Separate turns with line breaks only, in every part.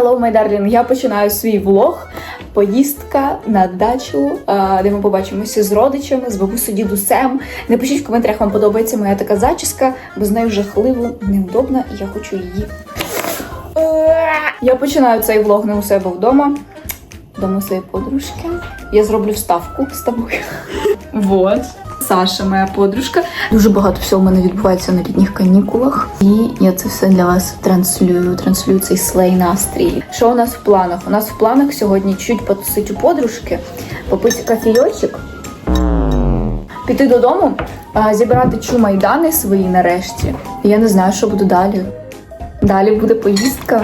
Hello, my darling! Я починаю свій влог. Поїздка на дачу, де ми побачимося з родичами, з бабусею, дідусем. Напишіть в коментарях, вам подобається моя така зачіска, бо з нею жахливо, неудобно, і я хочу її. Я починаю цей влог не у себе вдома. Вдома своєї подружки. Я зроблю вставку з тобою. Вот. Саша, моя подружка. Дуже багато всього в мене відбувається на літніх канікулах. І я це все для вас транслюю. Транслюю цей слей настрій. Що у нас в планах? У нас в планах сьогодні чуть потусить у подружки, попити кофійочок, піти додому, зібрати чумайдани свої нарешті. Я не знаю, що буде далі. Далі буде поїздка.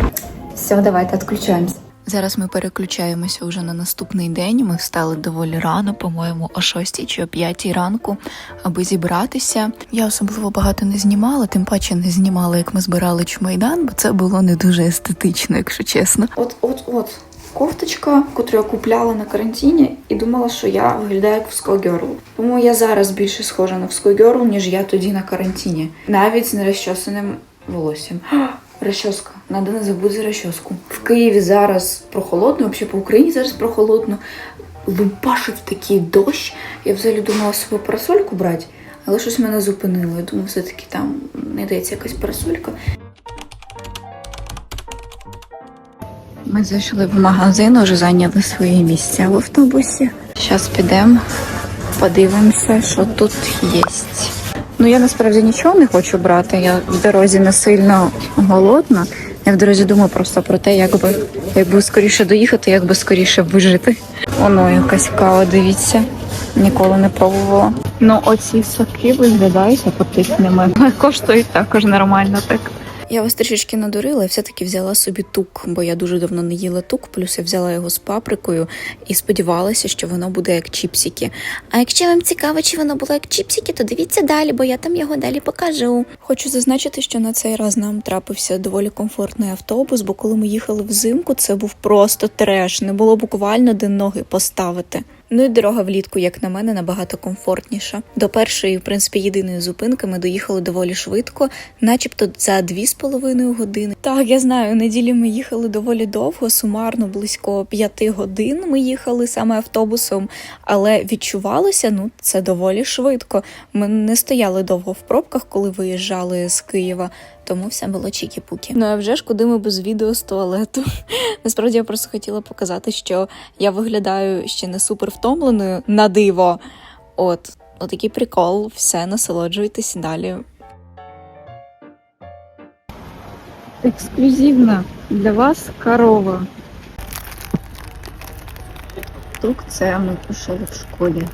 Все, давайте відключаємося.
Зараз ми переключаємося вже на наступний день. Ми встали доволі рано, по-моєму, о 6 чи о 5 ранку, аби зібратися. Я особливо багато не знімала, тим паче не знімала, як ми збирали чмайдан, бо це було не дуже естетично, якщо чесно.
От, от, от. Кофточка, яку я купляла на карантині, і думала, що я виглядаю як вскогерл. Тому я зараз більше схожа на вскогерл, ніж я тоді на карантині. Навіть з нерозчосаним волоссям. Розчоска. Надо не забути розчоску. В Києві зараз прохолодно, взагалі по Україні зараз прохолодно. Лупашить такий дощ. Я взагалі думала собі парасольку брати, але щось мене зупинило. Я думаю, все-таки там знайдеться якась парасолька.
Ми зайшли в магазин, вже зайняли свої місця в автобусі. Зараз підемо, подивимося, що тут є. Ну я насправді нічого не хочу брати. Я в дорозі не сильно голодна. Я в дорозі думаю просто про те, як би, як би скоріше доїхати, як би скоріше вижити. Воно якась кава, дивіться. Ніколи не пробувала. Ну, оці соки виглядають апетитними. Коштують також нормально так. Я вас трішечки надурила і все-таки взяла собі тук, бо я дуже давно не їла тук, плюс я взяла його з паприкою і сподівалася, що воно буде як чіпсики. А якщо вам цікаво, чи воно було як чіпсики, то дивіться далі, бо я там його далі покажу. Хочу зазначити, що на цей раз нам трапився доволі комфортний автобус, бо коли ми їхали взимку, це був просто треш. Не було буквально де ноги поставити. Ну і дорога влітку, як на мене, набагато комфортніша. До першої, в принципі, єдиної зупинки ми доїхали доволі швидко, начебто за дві з половиною години. Так, я знаю, неділі ми їхали доволі довго, сумарно близько п'яти годин. Ми їхали саме автобусом, але відчувалося, ну це доволі швидко. Ми не стояли довго в пробках, коли виїжджали з Києва. Тому все було чікі-пукі. Ну а вже ж куди ми без відео з туалету. Насправді я просто хотіла показати, що я виглядаю ще не супер втомленою на диво. От, отакий прикол, все, насолоджуйтесь далі. Ексклюзивна для вас корова. Тук це ми пішли в школі.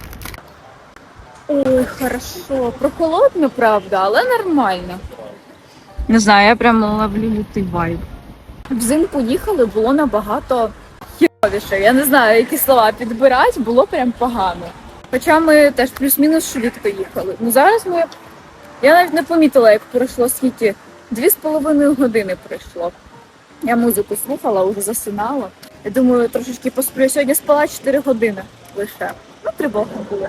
Ой, хорошо. Прохолодно, правда, але нормально. Не знаю, я прямо ловлю лютий вайб. Взимку їхали, було набагато хіровіше. Я не знаю, які слова підбирати, було прям погано. Хоча ми теж плюс-мінус швидко їхали. Ну зараз ми. Я навіть не помітила, як пройшло скільки. Дві з половиною години пройшло. Я музику слухала, вже засинала. Я думаю, трошечки посплю. Сьогодні спала 4 години лише. Ну, тривога була.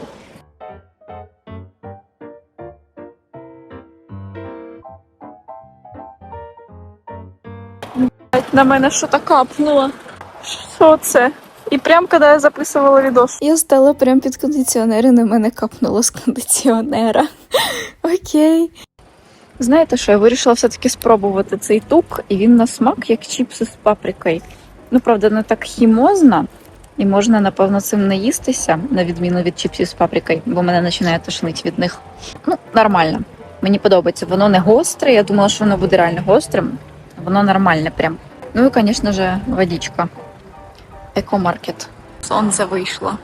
На мене що то капнуло. Що це? І прям коли я записувала відос. Я стала прям під кондиціонер і на мене капнуло з кондиціонера. Окей. Знаєте що, я вирішила все-таки спробувати цей тук, і він на смак, як чіпси з паприкою. Ну, правда, не так хімозно, і можна, напевно, цим не їстися, на відміну від чіпсів з паприкою, бо мене починає тошнить від них. Ну, нормально. Мені подобається. Воно не гостре. Я думала, що воно буде реально гострим. Воно нормальне прям. Ну і, звісно ж, водичка. Екомаркет. Сонце вийшло.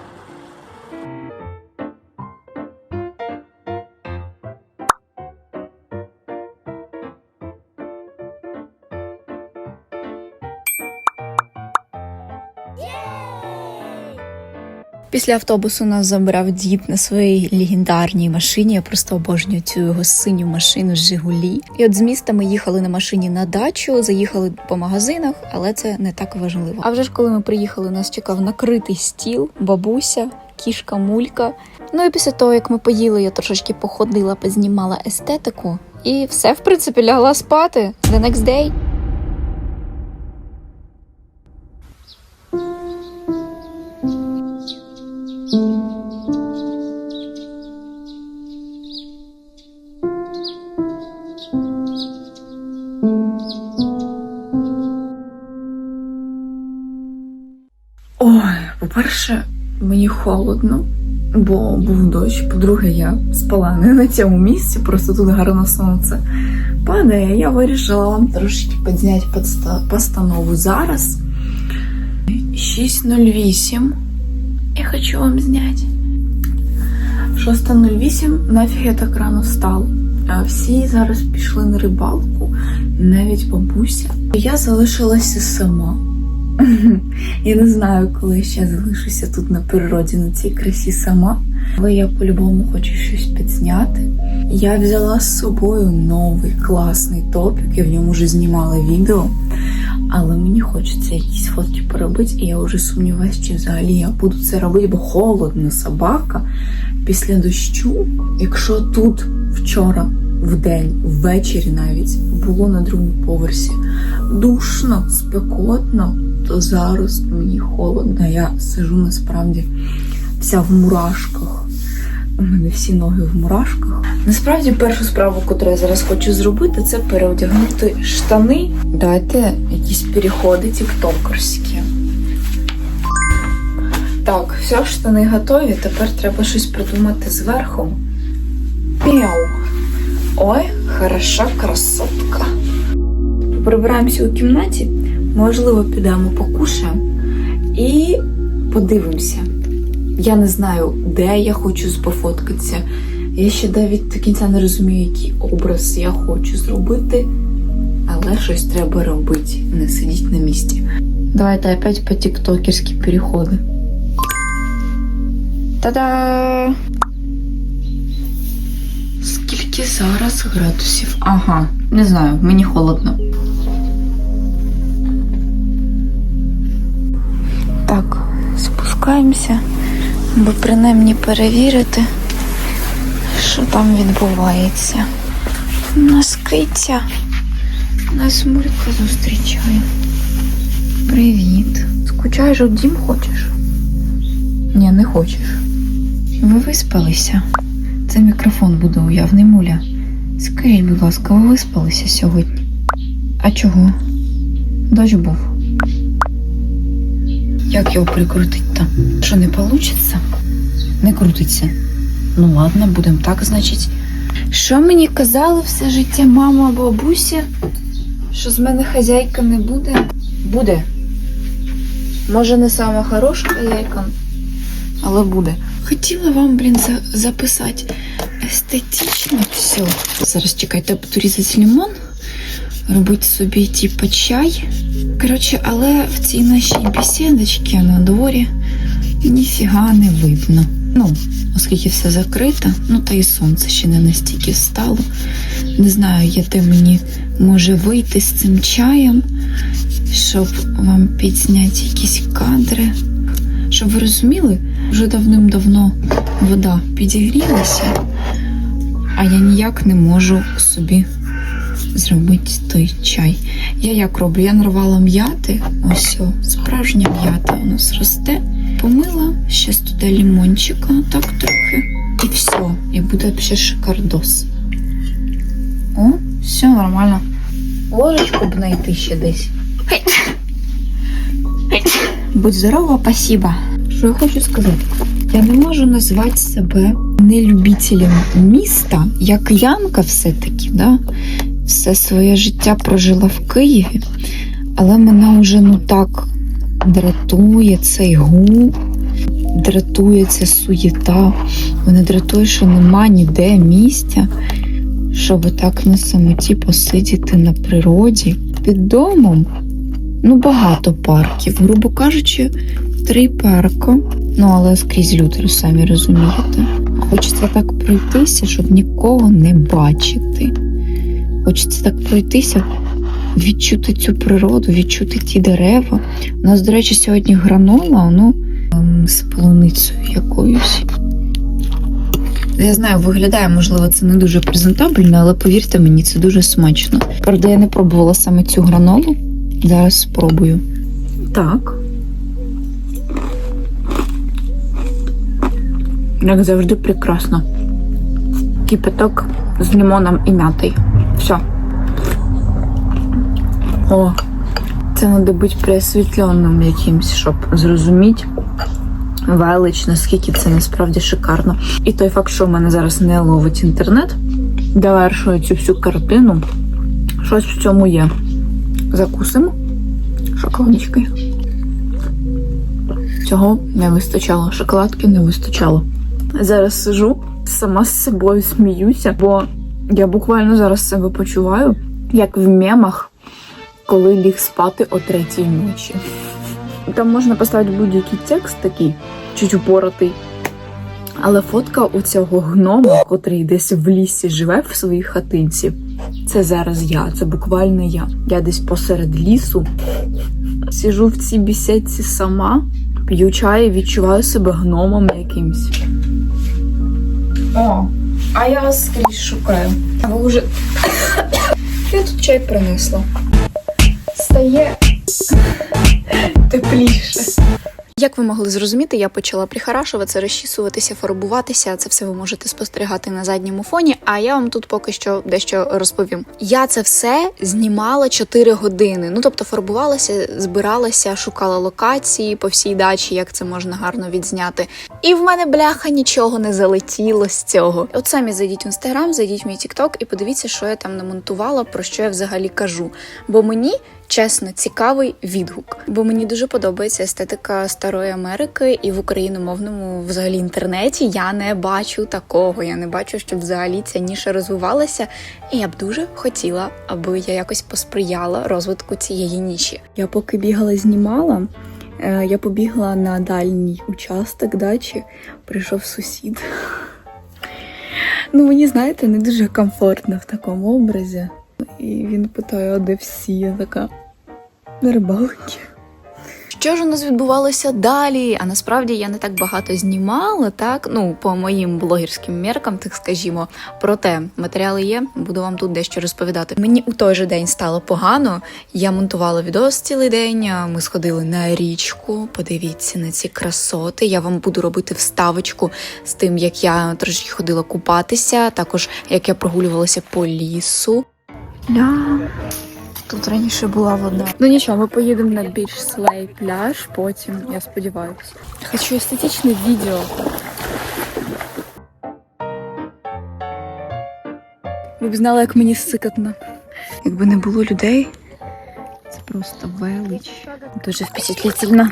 Після автобусу нас забрав дід на своїй легендарній машині. Я просто обожнюю цю його синю машину Жигулі. І от з міста ми їхали на машині на дачу, заїхали по магазинах, але це не так важливо. А вже ж коли ми приїхали, нас чекав накритий стіл, бабуся, кішка, мулька. Ну і після того, як ми поїли, я трошечки походила, познімала естетику, і все, в принципі, лягла спати. The next day.
Мені холодно, бо був дощ. По-друге, я спала не на цьому місці, просто тут гарно сонце падає. Я вирішила вам трошки підзняти постанову зараз. 6.08. Я хочу вам зняти. 6.08 нафіг я так рано встала. Всі зараз пішли на рибалку, навіть бабуся. Я залишилася сама. Я не знаю, коли ще залишуся тут на природі на цій красі сама. Але я по-любому хочу щось підзняти. Я взяла з собою новий класний топік, я в ньому вже знімала відео. Але мені хочеться якісь фотки поробити, і я вже сумніваюся, чи взагалі я буду це робити, бо холодно собака після дощу. Якщо тут вчора, в день, ввечері навіть було на другому поверсі душно, спекотно, то зараз мені холодно. Я сижу насправді вся в мурашках. У мене всі ноги в мурашках. Насправді, першу справу, яку я зараз хочу зробити, це переодягнути штани. Дайте якісь переходи тіктокерські. Так, все, штани готові. Тепер треба щось придумати зверху. Піу. Ой, хороша красотка. Прибираємося у кімнаті, можливо, підемо покушаємо і подивимося. Я не знаю, де я хочу пофоткатися. Я ще навіть до кінця не розумію, який образ я хочу зробити, але щось треба робити, не сидіть на місці. Давайте опять по тіктокерські переходи. Та-да! Скільки зараз градусів? Ага, не знаю, мені холодно.
Так, спускаємося, аби принаймні перевірити, що там відбувається. У нас киця. Нас зустрічає. Привіт. Скучаєш у дім хочеш? Ні, не хочеш. Ви виспалися? Це мікрофон буде уявний муля. Скажіть, будь ласка, ви виспалися сьогодні? А чого? Дощ був. Як його прикрутить там? Що не вийде? Не крутиться. Ну ладно, будемо так, значить. Що мені казали все життя мама, бабуся? Що з мене хазяйка не буде? Буде. Може, не сама хороша хазяйка, але буде. Хотіла вам, блін, за- записати естетично все. Зараз чекайте, буду різати лимон, робити собі типу чай. Коротше, але в цій нашій бесідочці на дворі ніфіга не видно. Ну, оскільки все закрито, ну та і сонце ще не настільки встало. Не знаю, я де мені може вийти з цим чаєм, щоб вам підзняти якісь кадри. Щоб ви розуміли, вже давним-давно вода підігрілася, а я ніяк не можу собі зробити той чай. Я як роблю? Я нарвала м'яти, ось справжня м'ята у нас росте. Помила, ще туди лімончика, так трохи. І все. І буде ще шикардос. О, все нормально. Ложечку б знайти ще десь. Будь здорова, спасибо. Що я хочу сказати? Я не можу назвати себе нелюбителем міста, як Янка все-таки, да? все своє життя прожила в Києві, але мене вже ну так дратує цей гул, дратує ця суєта. Мене дратує, що нема ніде місця, щоб так на самоті посидіти на природі. Під домом ну багато парків, грубо кажучи, три парка. Ну, але скрізь люди, самі розумієте. Хочеться так пройтися, щоб нікого не бачити. Хочеться так пройтися, відчути цю природу, відчути ті дерева. У нас, до речі, сьогодні гранола, ну, ем, з полуницею якоюсь. Я знаю, виглядає, можливо, це не дуже презентабельно, але повірте мені, це дуже смачно. Правда, я не пробувала саме цю гранолу. Зараз спробую. Так. Як завжди, прекрасно. Кипяток з лимоном і м'ятою. Все. О, Це треба бути присвітленим якимсь, щоб зрозуміти велич, наскільки це насправді шикарно. І той факт, що в мене зараз не ловить інтернет, довершує цю всю картину. Щось в цьому є. Закусимо шоколадочкою. Цього не вистачало, шоколадки не вистачало. Зараз сижу, сама з собою сміюся, бо я буквально зараз себе почуваю, як в мемах, коли ліг спати о третій ночі. Там можна поставити будь-який текст такий, чуть упоротий. Але фотка у цього гнома, котрий десь в лісі живе в своїй хатинці, це зараз я, це буквально я. Я десь посеред лісу сижу в цій бісідці сама, п'ю чай і відчуваю себе гномом якимсь. О, а я вас скрізь шукаю. А ви вже. Я тут чай принесла. Стає тепліше.
Як ви могли зрозуміти, я почала прихорашуватися, розчісуватися, фарбуватися. Це все ви можете спостерігати на задньому фоні. А я вам тут поки що дещо розповім. Я це все знімала 4 години. Ну тобто фарбувалася, збиралася, шукала локації по всій дачі, як це можна гарно відзняти. І в мене бляха нічого не залетіло з цього. От самі зайдіть в інстаграм, зайдіть в мій тікток і подивіться, що я там намонтувала, про що я взагалі кажу. Бо мені чесно цікавий відгук, бо мені дуже подобається естетика старої Америки, і в україномовному взагалі інтернеті я не бачу такого. Я не бачу, щоб взагалі ця ніша розвивалася. І я б дуже хотіла, аби я якось посприяла розвитку цієї ніші. Я поки бігала, знімала. е, Я побігла на дальній участок дачі, прийшов сусід. Ну, мені, знаєте, не дуже комфортно в такому образі. І він питає, а де всі? Я така на рибалки. Що ж у нас відбувалося далі? А насправді я не так багато знімала, так ну по моїм блогерським меркам, так скажімо. Проте матеріали є, буду вам тут дещо розповідати. Мені у той же день стало погано. Я монтувала відос цілий день. Ми сходили на річку. Подивіться на ці красоти. Я вам буду робити вставочку з тим, як я трошки ходила купатися, також як я прогулювалася по лісу. Ля. Тут раніше була вода. Ну нічого, ми поїдемо на більш слей пляж потім, я сподіваюся. Хочу естетичне відео. Ви б знали, як мені сикатно. Якби не було людей, це просто велич. Дуже впечатлительно.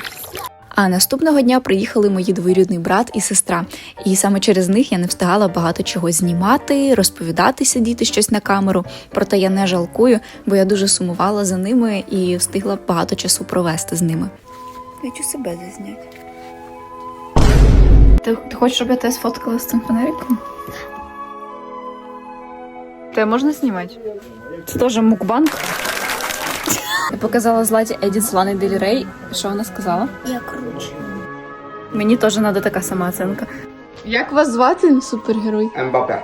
А наступного дня приїхали мої двоюрідний брат і сестра, і саме через них я не встигала багато чого знімати, розповідати, сидіти щось на камеру. Проте я не жалкую, бо я дуже сумувала за ними і встигла багато часу провести з ними. Хочу себе зазняти. Ти, ти хочеш, щоб я тебе сфоткала з цим фонариком? Тебе можна знімати? Це теж мукбанк. Я показала Златі Едіт з Лани Дель Рей. Що вона сказала?
Я круче.
Мені теж треба така самооценка. Як вас звати, супергерой?
Мбаппе.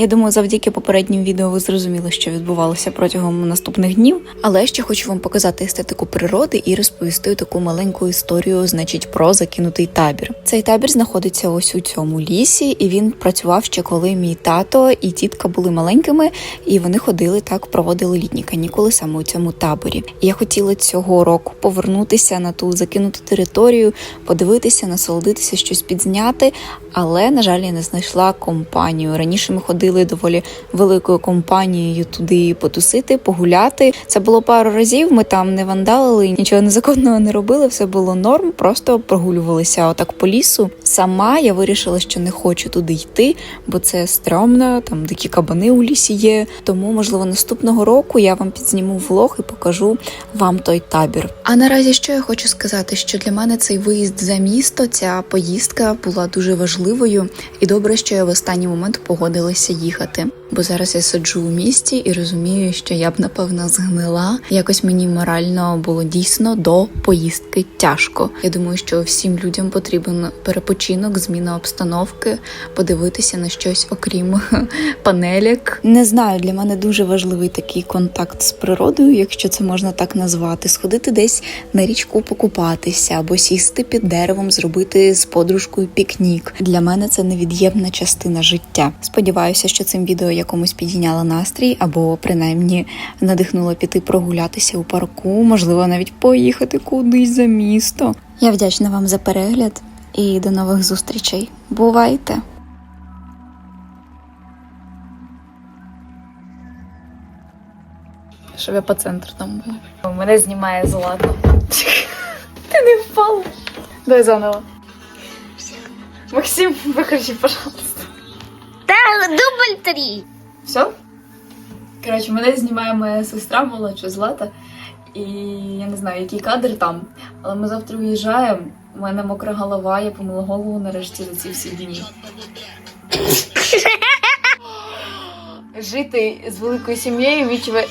Я думаю, завдяки попереднім відео ви зрозуміли, що відбувалося протягом наступних днів. Але ще хочу вам показати естетику природи і розповісти таку маленьку історію, значить, про закинутий табір. Цей табір знаходиться ось у цьому лісі, і він працював ще коли мій тато і тітка були маленькими, і вони ходили так, проводили літні канікули саме у цьому таборі. І я хотіла цього року повернутися на ту закинуту територію, подивитися, насолодитися, щось підзняти. Але на жаль, я не знайшла компанію. Раніше ми ходили доволі великою компанією туди потусити, погуляти. Це було пару разів. Ми там не вандалили, нічого незаконного не робили. Все було норм, просто прогулювалися отак по лісу. Сама я вирішила, що не хочу туди йти, бо це стрьомно, там дикі кабани у лісі є. Тому, можливо, наступного року я вам підзніму влог і покажу вам той табір. А наразі що я хочу сказати, що для мене цей виїзд за місто, ця поїздка була дуже важливою, і добре, що я в останній момент погодилася їхати. Бо зараз я сиджу у місті і розумію, що я б напевно згнила. Якось мені морально було дійсно до поїздки тяжко. Я думаю, що всім людям потрібен перепочинок, зміна обстановки, подивитися на щось окрім панелек. Не знаю, для мене дуже важливий такий контакт з природою, якщо це можна так назвати. Сходити десь на річку покупатися або сісти під деревом, зробити з подружкою пікнік. Для мене це невід'ємна частина життя. Сподіваюся, що цим відео
якомусь підійняла настрій, або принаймні надихнула піти прогулятися у парку, можливо, навіть поїхати кудись за місто. Я вдячна вам за перегляд і до нових зустрічей. Бувайте!
Щоб я по центру там була. Мене знімає злато. Ти не впала. Дай заново. Максим, виключи, пожалуйста.
Дубль три.
Все? Коротше, мене знімає моя сестра молодша Злата. І я не знаю, який кадр там. Але ми завтра виїжджаємо. У мене мокра голова, я помила голову нарешті за ці всі дні. Жити з великою сім'єю відчуває.